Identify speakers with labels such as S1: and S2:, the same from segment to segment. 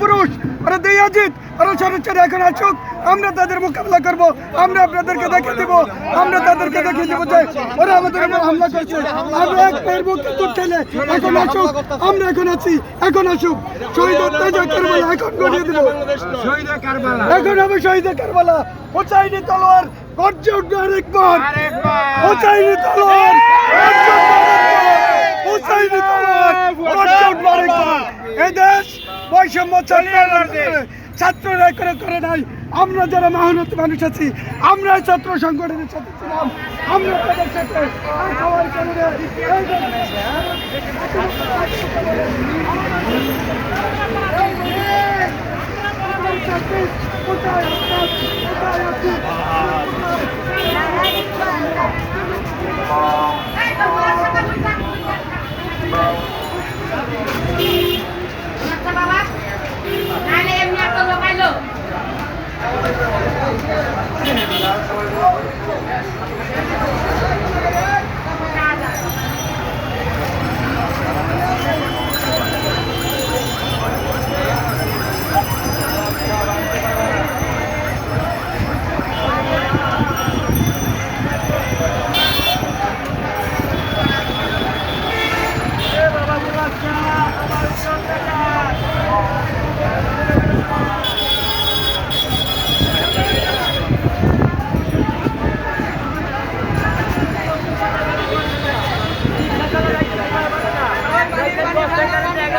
S1: পুরুষ ওরা অজিত ওরা সরাসরি এখন আসুক। আমরা তাদের মোকাবিলা করব আমরা আপনাদেরকে দেখে দেবো আমরা তাদেরকে দেখিয়ে দেবো যে ওরা আমাদের উপর হামলা করছে। আমরা এক পায়ের তুট ঠেলে এখন আসুক আমরা এখন আছি এখন আসুক। শহীদ কারবালা এখন গড়িয়ে দেবো। এখন হবে শহীদের কারবালা। হোসাইনি তলোয়ার গর্জে উঠবে আরেকবার। হোসাইনি তলোয়ার গর্জে উঠবে আরেকবার। হোসাইনি তলোয়ার গর্জে উঠবে আরেকবার। এই দেশ বৈষম্য ছাত্র ছাত্ররা করে করে নাই। আমরা যারা মেহনত মানুষ আছি, আমরা ছাত্র সংগঠনের সাথে ছিলাম। আমরা তাদের সাথে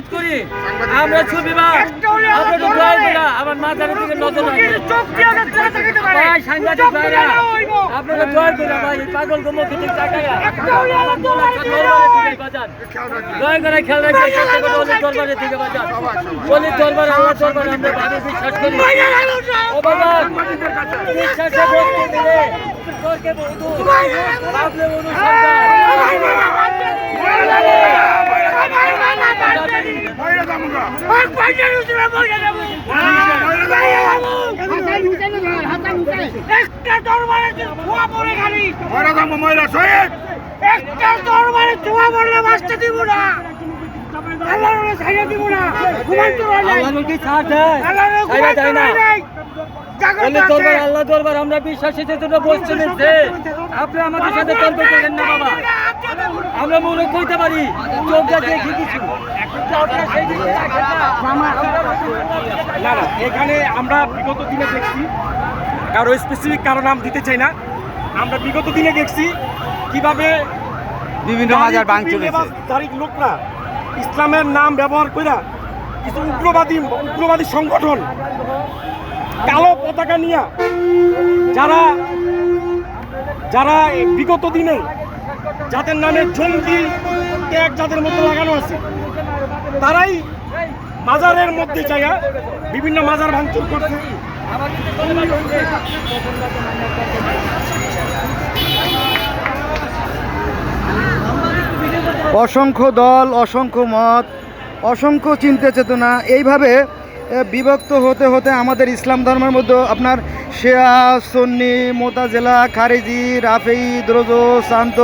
S2: অনুরোধ করি আমরা ছবি আমার মাথার দিকে নজর ভাই ভাইরা করে ভাই পাগল করে খেয়াল বাজান দরবার আল্লাহ দরবার আমরা ভাবে বিশ্বাস করি ও বাবা বিশ্বাসে ভক্তি দিলে। ভাবলে আল্লাহ দরবার আমরা বিশ্বাসী বসতে নিচ্ছে আপনি আমাদের সাথে তর্ক করেন না বাবা। আমরা মনে করতে পারি চোখটা দেখি কিছু না।
S3: না এখানে আমরা বিগত দিনে দেখছি কারও স্পেসিফিক কারও নাম দিতে চাই না আমরা বিগত দিনে দেখছি কীভাবে
S4: বিভিন্ন মাজার ভাঙচুর
S3: তারিখ লোকরা ইসলামের নাম ব্যবহার কইরা কিছু উগ্রবাদী উগ্রবাদী সংগঠন কালো পতাকা নিয়ে যারা যারা এই বিগত দিনে যাদের নামে জঙ্গি ট্যাগ যাদের মধ্যে লাগানো আছে। তারাই মাজারের মধ্যে জায়গা বিভিন্ন মাজার ভাঙচুর করছে।
S4: অসংখ্য দল, অসংখ্য মত, অসংখ্য চিন্তা চেতনা, এইভাবে বিভক্ত হতে হতে আমাদের ইসলাম ধর্মের মধ্যে আপনার শেয়া, সন্নি, মোতাজেলা, খারেজি, রাফেই, দ্রোজ, শান্ত,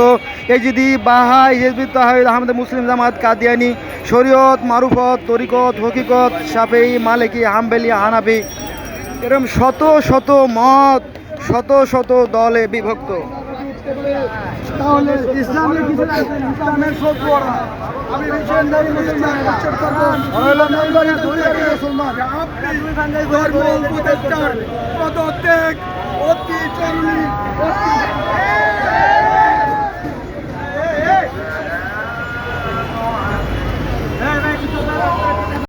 S4: এজিদি, বাহাই হেজবুত তাহিদ আহমদ, মুসলিম জামাত, কাদিয়ানি, শরীয়ত, মারুফত, তরিকত, হকিকত সাফেই মালিকি, হাম্বেলি, হানাফি এরকম শত শত মত, শত শত দলে বিভক্ত।
S1: তাহলে ইসলামের কিছু ইসলামের শত্রুরা আমি মিশনদারি মুসলমান। ধর্ম পদত্যাগ অতি অতি